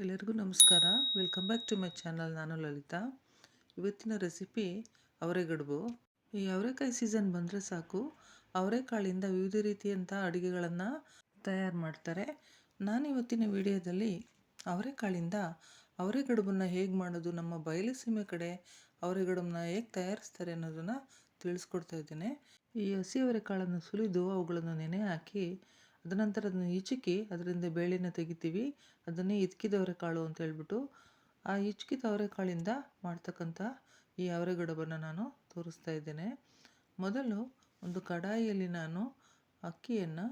ಎಲ್ಲರಿಗೂ ನಮಸ್ಕಾರ. Welcome back to my channel ನಾನು ಲಲಿತಾ. ಇವತ್ತಿನ ರೆಸಿಪಿ ಅವರೆಗಡುಬು. ಈ ಅವರೆಕಾಯಿ ಸೀಸನ್ ಬಂದರೆ ಸಾಕು. ಅವರೆಕಾಳಿಂದ ವಿವಿಧ ರೀತಿಯಂಥ ಅಡುಗೆಗಳನ್ನು ತಯಾರು ಮಾಡ್ತಾರೆ. ನಾನು ಇವತ್ತಿನ ವಿಡಿಯೋದಲ್ಲಿ ಅವರೆಕಾಳಿಂದ ಅವರೆಗಡುಬನ್ನು ಹೇಗೆ ಮಾಡೋದು, ನಮ್ಮ ಬಯಲುಸೀಮೆ ಕಡೆ ಅವರೆಗಡುಬನ್ನ ಹೇಗೆ ತಯಾರಿಸ್ತಾರೆ ಅನ್ನೋದನ್ನು ತಿಳಿಸ್ಕೊಡ್ತಾ ಇದ್ದೇನೆ. ಈ ಹಸಿ ಅವರೆಕಾಳನ್ನು ಸುಲಿದು ಅವುಗಳನ್ನು ನೆನೆ ಹಾಕಿ ಅದ ನಂತರ ಅದನ್ನು ಹಿಚುಕಿ ಅದರಿಂದ ಬೇಳೆನ ತೆಗಿತೀವಿ. ಅದನ್ನೇ ಇದ್ಕಿದವರೆ ಕಾಳು ಅಂತ ಹೇಳ್ಬಿಟ್ಟು ಆ ಹಿಚ್ಕಿದ ಅವರೆಕಾಳಿಂದ ಮಾಡ್ತಕ್ಕಂಥ ಈ ಅವರೆಗಡಬನ್ನು ನಾನು ತೋರಿಸ್ತಾ ಇದ್ದೇನೆ. ಮೊದಲು ಒಂದು ಕಡಾಯಿಯಲ್ಲಿ ನಾನು ಅಕ್ಕಿಯನ್ನು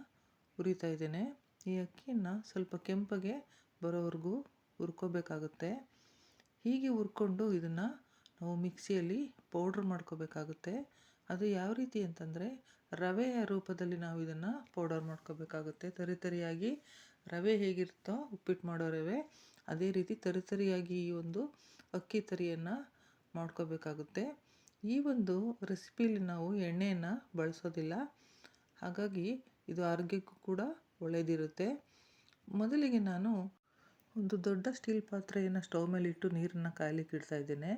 ಹುರಿತಾ ಇದ್ದೇನೆ. ಈ ಅಕ್ಕಿಯನ್ನು ಸ್ವಲ್ಪ ಕೆಂಪಗೆ ಬರೋವರೆಗೂ ಹುರ್ಕೋಬೇಕಾಗುತ್ತೆ. ಹೀಗೆ ಹುರ್ಕೊಂಡು ಇದನ್ನು ನಾವು ಮಿಕ್ಸಿಯಲ್ಲಿ ಪೌಡ್ರ್ ಮಾಡ್ಕೋಬೇಕಾಗುತ್ತೆ. ಅದು ಯಾವ ರೀತಿ ಅಂತಂದರೆ ರವೆಯ ರೂಪದಲ್ಲಿ ನಾವು ಇದನ್ನು ಪೌಡರ್ ಮಾಡ್ಕೋಬೇಕಾಗುತ್ತೆ. ತರಿ ತರಿಯಾಗಿ ರವೆ ಹೇಗಿರುತ್ತೋ ಉಪ್ಪಿಟ್ಟು ಮಾಡೋ ರವೆ, ಅದೇ ರೀತಿ ತರಿ ತರಿಯಾಗಿ ಈ ಒಂದು ಅಕ್ಕಿ ತರಿಯನ್ನು ಮಾಡ್ಕೋಬೇಕಾಗುತ್ತೆ. ಈ ಒಂದು ರೆಸಿಪಿಲಿ ನಾವು ಎಣ್ಣೆಯನ್ನು ಬಳಸೋದಿಲ್ಲ. ಹಾಗಾಗಿ ಇದು ಆರೋಗ್ಯಕ್ಕೂ ಕೂಡ ಒಳ್ಳೆಯದಿರುತ್ತೆ ಮೊದಲಿಗೆ ನಾನು ಒಂದು ದೊಡ್ಡ ಸ್ಟೀಲ್ ಪಾತ್ರೆಯನ್ನು ಸ್ಟವ್ ಮೇಲೆ ಇಟ್ಟು ನೀರನ್ನು ಕಾಯಲಿಕ್ಕೆ ಇಡ್ತಾ ಇದ್ದೇನೆ.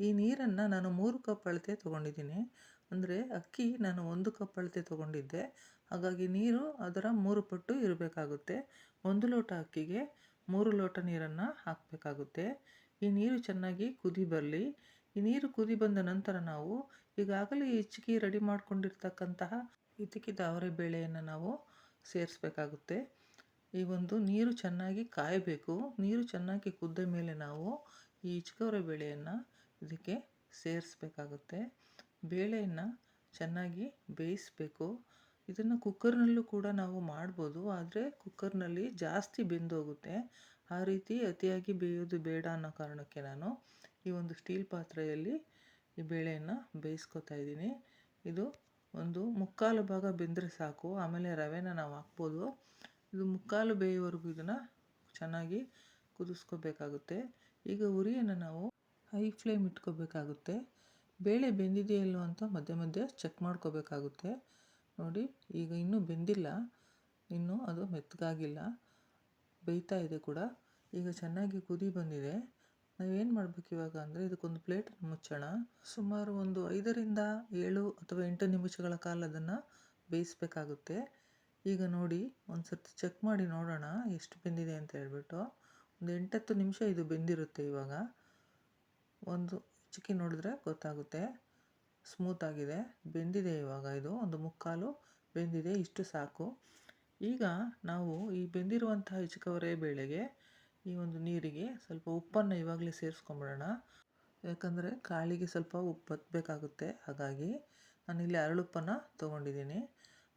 ಈ ನೀರನ್ನು ನಾನು ಮೂರು ಕಪ್ ಅಳತೆ ತೊಗೊಂಡಿದ್ದೀನಿ. ಅಂದರೆ ಅಕ್ಕಿ ನಾನು ಒಂದು ಕಪ್ ಅಳತೆ ತೊಗೊಂಡಿದ್ದೆ. ಹಾಗಾಗಿ ನೀರು ಅದರ ಮೂರು ಪಟ್ಟು ಇರಬೇಕಾಗುತ್ತೆ. ಒಂದು ಲೋಟ ಅಕ್ಕಿಗೆ ಮೂರು ಲೋಟ ನೀರನ್ನು ಹಾಕಬೇಕಾಗುತ್ತೆ. ಈ ನೀರು ಚೆನ್ನಾಗಿ ಕುದಿ ಬರಲಿ. ಈ ನೀರು ಕುದಿ ಬಂದ ನಂತರ ನಾವು ಈಗಾಗಲೇ ಹೆಚ್ಚಿಗೆ ರೆಡಿ ಮಾಡಿಕೊಂಡಿರ್ತಕ್ಕಂತಹ ಇತಿಕಿದ ಅವರೆ ಬೇಳೆಯನ್ನು ನಾವು ಸೇರಿಸ್ಬೇಕಾಗುತ್ತೆ. ಈ ಒಂದು ನೀರು ಚೆನ್ನಾಗಿ ಕಾಯಬೇಕು. ನೀರು ಚೆನ್ನಾಗಿ ಕುದ್ದ ಮೇಲೆ ನಾವು ಈ ಇಚ್ಕವರೆ ಬೇಳೆಯನ್ನು ಇದಕ್ಕೆ ಸೇರಿಸ್ಬೇಕಾಗುತ್ತೆ. ಬೇಳೆಯನ್ನು ಚೆನ್ನಾಗಿ ಬೇಯಿಸಬೇಕು. ಇದನ್ನು ಕುಕ್ಕರ್ನಲ್ಲೂ ಕೂಡ ನಾವು ಮಾಡ್ಬೋದು, ಆದರೆ ಕುಕ್ಕರ್ನಲ್ಲಿ ಜಾಸ್ತಿ ಬೆಂದೋಗುತ್ತೆ. ಆ ರೀತಿ ಅತಿಯಾಗಿ ಬೇಯೋದು ಬೇಡ ಅನ್ನೋ ಕಾರಣಕ್ಕೆ ನಾನು ಈ ಒಂದು ಸ್ಟೀಲ್ ಪಾತ್ರೆಯಲ್ಲಿ ಈ ಬೇಳೆಯನ್ನು ಬೇಯಿಸ್ಕೊತಾ ಇದ್ದೀನಿ. ಇದು ಒಂದು ಮುಕ್ಕಾಲು ಭಾಗ ಬೆಂದರೆ ಸಾಕು, ಆಮೇಲೆ ರವೆನ ನಾವು ಹಾಕ್ಬೋದು. ಇದು ಮುಕ್ಕಾಲು ಬೇಯೋವರೆಗೂ ಇದನ್ನು ಚೆನ್ನಾಗಿ ಕುದಿಸ್ಕೋಬೇಕಾಗುತ್ತೆ. ಈಗ ಉರಿಯನ್ನು ನಾವು ಹೈ ಫ್ಲೇಮ್ ಇಟ್ಕೋಬೇಕಾಗುತ್ತೆ. ಬೇಳೆ ಬೆಂದಿದೆಯಲ್ಲೋ ಅಂತ ಮಧ್ಯೆ ಮಧ್ಯೆ ಚೆಕ್ ಮಾಡ್ಕೋಬೇಕಾಗುತ್ತೆ. ನೋಡಿ, ಈಗ ಇನ್ನೂ ಬೆಂದಿಲ್ಲ. ಇನ್ನೂ ಅದು ಮೆತ್ತಗಾಗಿಲ್ಲ. ಬೇಯ್ತಾ ಇದೆ ಕೂಡ. ಈಗ ಚೆನ್ನಾಗಿ ಕುದಿ ಬಂದಿದೆ. ನಾವೇನು ಮಾಡಬೇಕು ಇವಾಗ ಅಂದರೆ ಇದಕ್ಕೊಂದು ಪ್ಲೇಟ್ ಮುಚ್ಚೋಣ. ಸುಮಾರು ಒಂದು ಐದರಿಂದ ಏಳು ಅಥವಾ ಎಂಟು ನಿಮಿಷಗಳ ಕಾಲ ಅದನ್ನು ಬೇಯಿಸ್ಬೇಕಾಗುತ್ತೆ. ಈಗ ನೋಡಿ ಒಂದು ಸರ್ತಿ ಚೆಕ್ ಮಾಡಿ ನೋಡೋಣ ಎಷ್ಟು ಬೆಂದಿದೆ ಅಂತ ಹೇಳ್ಬಿಟ್ಟು. ಒಂದು ಎಂಟತ್ತು ನಿಮಿಷ ಇದು ಬೆಂದಿರುತ್ತೆ ಇವಾಗ. ಒಂದು ಚಿಕ್ಕಿ ನೋಡಿದ್ರೆ ಗೊತ್ತಾಗುತ್ತೆ. ಸ್ಮೂತಾಗಿದೆ ಬೆಂದಿದೆ ಇವಾಗ ಇದು. ಒಂದು ಮುಕ್ಕಾಲು ಬೆಂದಿದೆ. ಇಷ್ಟು ಸಾಕು. ಈಗ ನಾವು ಈ ಬೆಂದಿರುವಂತಹ ಹಿಚಕವರೆ ಬೇಳೆಗೆ ಈ ಒಂದು ನೀರಿಗೆ ಸ್ವಲ್ಪ ಉಪ್ಪನ್ನು ಇವಾಗಲೇ ಸೇರಿಸ್ಕೊಂಬಿಡೋಣ. ಯಾಕಂದರೆ ಕಾಳಿಗೆ ಸ್ವಲ್ಪ ಉಪ್ಪು ಹತ್ತಬೇಕಾಗುತ್ತೆ ಹಾಗಾಗಿ ನಾನು ಇಲ್ಲಿ ಅರಳುಪ್ಪನ್ನು ತೊಗೊಂಡಿದ್ದೀನಿ.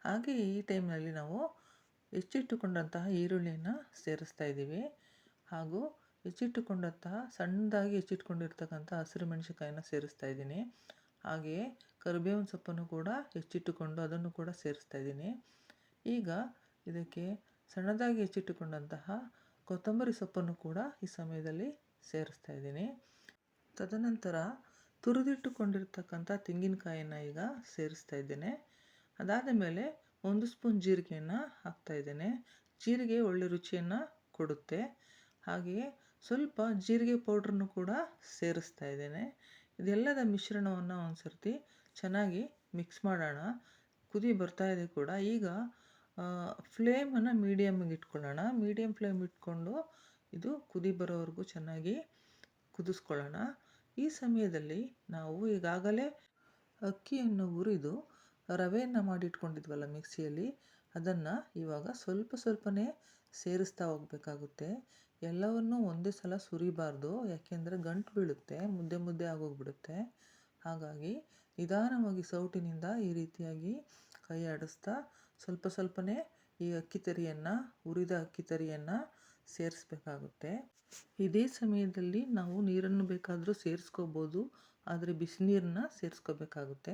ಹಾಗೆ ಈ ಟೈಮ್ನಲ್ಲಿ ನಾವು ಹೆಚ್ಚಿಟ್ಟುಕೊಂಡಂತಹ ಈರುಳ್ಳಿಯನ್ನು ಸೇರಿಸ್ತಾ ಇದ್ದೀವಿ. ಹಾಗೂ ಹೆಚ್ಚಿಟ್ಟುಕೊಂಡಂತಹ ಸಣ್ಣದಾಗಿ ಹೆಚ್ಚಿಟ್ಕೊಂಡಿರ್ತಕ್ಕಂಥ ಹಸಿರು ಮೆಣಸಿನ್ಕಾಯಿನ ಸೇರಿಸ್ತಾ ಇದ್ದೀನಿ. ಹಾಗೆಯೇ ಕರಿಬೇವಿನ ಸೊಪ್ಪನ್ನು ಕೂಡ ಹೆಚ್ಚಿಟ್ಟುಕೊಂಡು ಅದನ್ನು ಕೂಡ ಸೇರಿಸ್ತಾ ಇದ್ದೀನಿ. ಈಗ ಇದಕ್ಕೆ ಸಣ್ಣದಾಗಿ ಹೆಚ್ಚಿಟ್ಟುಕೊಂಡಂತಹ ಕೊತ್ತಂಬರಿ ಸೊಪ್ಪನ್ನು ಕೂಡ ಈ ಸಮಯದಲ್ಲಿ ಸೇರಿಸ್ತಾ ಇದ್ದೀನಿ. ತದನಂತರ ತುರಿದಿಟ್ಟುಕೊಂಡಿರ್ತಕ್ಕಂಥ ತೆಂಗಿನಕಾಯಿಯನ್ನು ಈಗ ಸೇರಿಸ್ತಾ ಇದ್ದೇನೆ. ಅದಾದ ಮೇಲೆ ಒಂದು ಸ್ಪೂನ್ ಜೀರಿಗೆಯನ್ನು ಹಾಕ್ತಾ ಇದ್ದೇನೆ. ಜೀರಿಗೆ ಒಳ್ಳೆ ರುಚಿಯನ್ನು ಕೊಡುತ್ತೆ. ಹಾಗೆಯೇ ಸ್ವಲ್ಪ ಜೀರಿಗೆ ಪೌಡ್ರನ್ನು ಕೂಡ ಸೇರಿಸ್ತಾ ಇದ್ದೇನೆ. ಇದೆಲ್ಲದ ಮಿಶ್ರಣವನ್ನು ಒಂದು ಸರ್ತಿ ಚೆನ್ನಾಗಿ ಮಿಕ್ಸ್ ಮಾಡೋಣ. ಕುದಿ ಬರ್ತಾ ಇದೆ ಕೂಡ. ಈಗ ಫ್ಲೇಮನ್ನು ಮೀಡಿಯಮ್ಗೆ ಇಟ್ಕೊಳ್ಳೋಣ. ಮೀಡಿಯಮ್ ಫ್ಲೇಮ್ ಇಟ್ಕೊಂಡು ಇದು ಕುದಿ ಬರೋವರೆಗೂ ಚೆನ್ನಾಗಿ ಕುದಿಸ್ಕೊಳ್ಳೋಣ. ಈ ಸಮಯದಲ್ಲಿ ನಾವು ಈಗಾಗಲೇ ಅಕ್ಕಿಯನ್ನು ಹುರಿದು ರವೆಯನ್ನು ಮಾಡಿಟ್ಕೊಂಡಿದ್ವಲ್ಲ ಮಿಕ್ಸಿಯಲ್ಲಿ, ಅದನ್ನು ಇವಾಗ ಸ್ವಲ್ಪ ಸ್ವಲ್ಪನೇ ಸೇರಿಸ್ತಾ ಹೋಗಬೇಕಾಗುತ್ತೆ. ಎಲ್ಲವನ್ನೂ ಒಂದೇ ಸಲ ಸುರಿಬಾರ್ದು. ಯಾಕೆಂದರೆ ಗಂಟು ಬೀಳುತ್ತೆ, ಮುದ್ದೆ ಮುದ್ದೆ ಆಗೋಗ್ಬಿಡುತ್ತೆ. ಹಾಗಾಗಿ ನಿಧಾನವಾಗಿ ಸೌಟಿನಿಂದ ಈ ರೀತಿಯಾಗಿ ಕೈ ಆಡಿಸ್ತಾ, ಸ್ವಲ್ಪ ಸ್ವಲ್ಪನೇ ಈ ಅಕ್ಕಿ ತರಿಯನ್ನು ಹುರಿದ ಅಕ್ಕಿ ತರಿಯನ್ನು ಸೇರಿಸ್ಬೇಕಾಗುತ್ತೆ. ಇದೇ ಸಮಯದಲ್ಲಿ ನಾವು ನೀರನ್ನು ಬೇಕಾದರೂ ಸೇರಿಸ್ಕೋಬೋದು, ಆದರೆ ಬಿಸಿನೀರನ್ನ ಸೇರಿಸ್ಕೋಬೇಕಾಗುತ್ತೆ.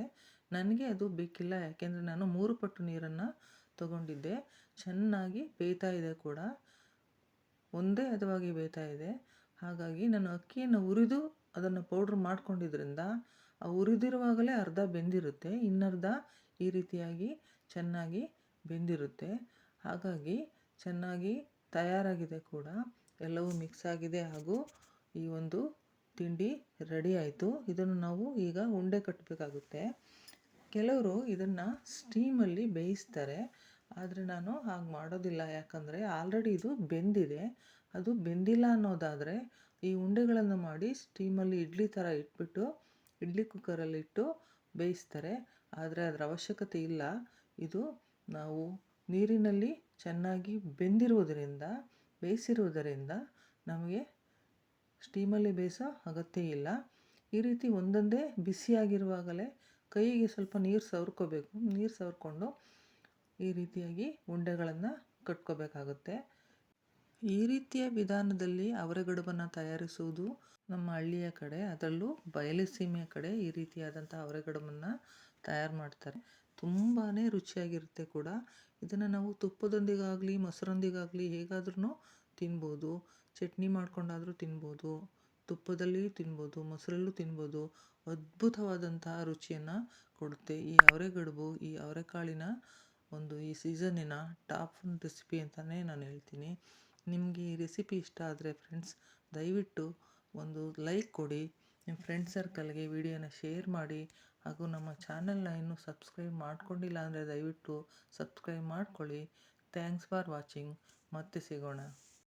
ನನಗೆ ಅದು ಬೇಕಿಲ್ಲ, ಯಾಕೆಂದರೆ ನಾನು ಮೂರು ಪಟ್ಟು ನೀರನ್ನು ತಗೊಂಡಿದ್ದೆ. ಚೆನ್ನಾಗಿ ಬೇಯ್ತಾ ಇದೆ ಕೂಡ. ಒಂದೇ ಹದವಾಗಿ ಬೇಯ್ತಾ ಇದೆ. ಹಾಗಾಗಿ ನಾನು ಅಕ್ಕಿಯನ್ನು ಹುರಿದು ಅದನ್ನು ಪೌಡ್ರ್ ಮಾಡ್ಕೊಂಡಿದ್ರಿಂದ ಆ ಹುರಿದಿರುವಾಗಲೇ ಅರ್ಧ ಬೆಂದಿರುತ್ತೆ. ಇನ್ನರ್ಧ ಈ ರೀತಿಯಾಗಿ ಚೆನ್ನಾಗಿ ಬೆಂದಿರುತ್ತೆ. ಹಾಗಾಗಿ ಚೆನ್ನಾಗಿ ತಯಾರಾಗಿದೆ ಕೂಡ. ಎಲ್ಲವೂ ಮಿಕ್ಸ್ ಆಗಿದೆ ಹಾಗೂ ಈ ಒಂದು ತಿಂಡಿ ರೆಡಿ ಆಯಿತು. ಇದನ್ನು ನಾವು ಈಗ ಉಂಡೆ ಕಟ್ಟಬೇಕಾಗುತ್ತೆ ಕೆಲವರು ಇದನ್ನು ಸ್ಟೀಮಲ್ಲಿ ಬೇಯಿಸ್ತಾರೆ. ಆದರೆ ನಾನು ಹಾಗೆ ಮಾಡೋದಿಲ್ಲ. ಯಾಕಂದರೆ ಆಲ್ರೆಡಿ ಇದು ಬೆಂದಿದೆ. ಅದು ಬೆಂದಿಲ್ಲ ಅನ್ನೋದಾದರೆ ಈ ಉಂಡೆಗಳನ್ನು ಮಾಡಿ ಸ್ಟೀಮಲ್ಲಿ ಇಡ್ಲಿ ಥರ ಇಟ್ಬಿಟ್ಟು, ಇಡ್ಲಿ ಕುಕ್ಕರಲ್ಲಿ ಇಟ್ಟು ಬೇಯಿಸ್ತಾರೆ. ಆದರೆ ಅದರ ಅವಶ್ಯಕತೆ ಇಲ್ಲ. ಇದು ನಾವು ನೀರಿನಲ್ಲಿ ಚೆನ್ನಾಗಿ ಬೆಂದಿರುವುದರಿಂದ ಬೇಯಿಸಿರುವುದರಿಂದ ನಮಗೆ ಸ್ಟೀಮಲ್ಲಿ ಬೇಯಿಸೋ ಅಗತ್ಯ ಇಲ್ಲ. ಈ ರೀತಿ ಒಂದೊಂದೇ ಬಿಸಿಯಾಗಿರುವಾಗಲೇ ಕೈಗೆ ಸ್ವಲ್ಪ ನೀರು ಸವರ್ಕೋಬೇಕು. ನೀರು ಸವರ್ಕೊಂಡು ಈ ರೀತಿಯಾಗಿ ಉಂಡೆಗಳನ್ನು ಕಟ್ಕೋಬೇಕಾಗುತ್ತೆ. ಈ ರೀತಿಯ ವಿಧಾನದಲ್ಲಿ ಅವರೆಗಡುಬನ್ನು ತಯಾರಿಸುವುದು ನಮ್ಮ ಹಳ್ಳಿಯ ಕಡೆ, ಅದರಲ್ಲೂ ಬಯಲುಸೀಮೆಯ ಕಡೆ ಈ ರೀತಿಯಾದಂಥ ಅವರೆಗಡುಬನ್ನು ತಯಾರು ಮಾಡ್ತಾರೆ. ತುಂಬಾ ರುಚಿಯಾಗಿರುತ್ತೆ ಕೂಡ. ಇದನ್ನು ನಾವು ತುಪ್ಪದೊಂದಿಗಾಗಲಿ, ಮೊಸರೊಂದಿಗಾಗಲಿ ಹೇಗಾದ್ರೂ ತಿನ್ಬೋದು. ಚಟ್ನಿ ಮಾಡ್ಕೊಂಡಾದರೂ ತಿನ್ಬೋದು. ತುಪ್ಪದಲ್ಲಿ ತಿನ್ಬೋದು, ಮೊಸರಲ್ಲೂ ತಿನ್ಬೋದು. ಅದ್ಭುತವಾದಂತಹ ರುಚಿಯನ್ನು ಕೊಡುತ್ತೆ ಈ ಅವರೆಗಡುಬು, ಈ ಅವರೆಕಾಳಿನ ಒಂದು ಈ ಸೀಸನ್ನಿನ ಟಾಪ್ ರೆಸಿಪಿ ಅಂತಲೇ ನಾನು ಹೇಳ್ತೀನಿ. ನಿಮಗೆ ಈ ರೆಸಿಪಿ ಇಷ್ಟ ಆದರೆ ಫ್ರೆಂಡ್ಸ್, ದಯವಿಟ್ಟು ಒಂದು ಲೈಕ್ ಕೊಡಿ, ನಿಮ್ಮ ಫ್ರೆಂಡ್ ಸರ್ಕಲ್ಗೆ ವಿಡಿಯೋನ ಶೇರ್ ಮಾಡಿ, ಹಾಗೂ ನಮ್ಮ ಚಾನಲ್ನ ಇನ್ನೂ ಸಬ್ಸ್ಕ್ರೈಬ್ ಮಾಡ್ಕೊಂಡಿಲ್ಲ ಅಂದರೆ ದಯವಿಟ್ಟು ಸಬ್ಸ್ಕ್ರೈಬ್ ಮಾಡ್ಕೊಳ್ಳಿ. Thanks for watching. ಮತ್ತೆ ಸಿಗೋಣ.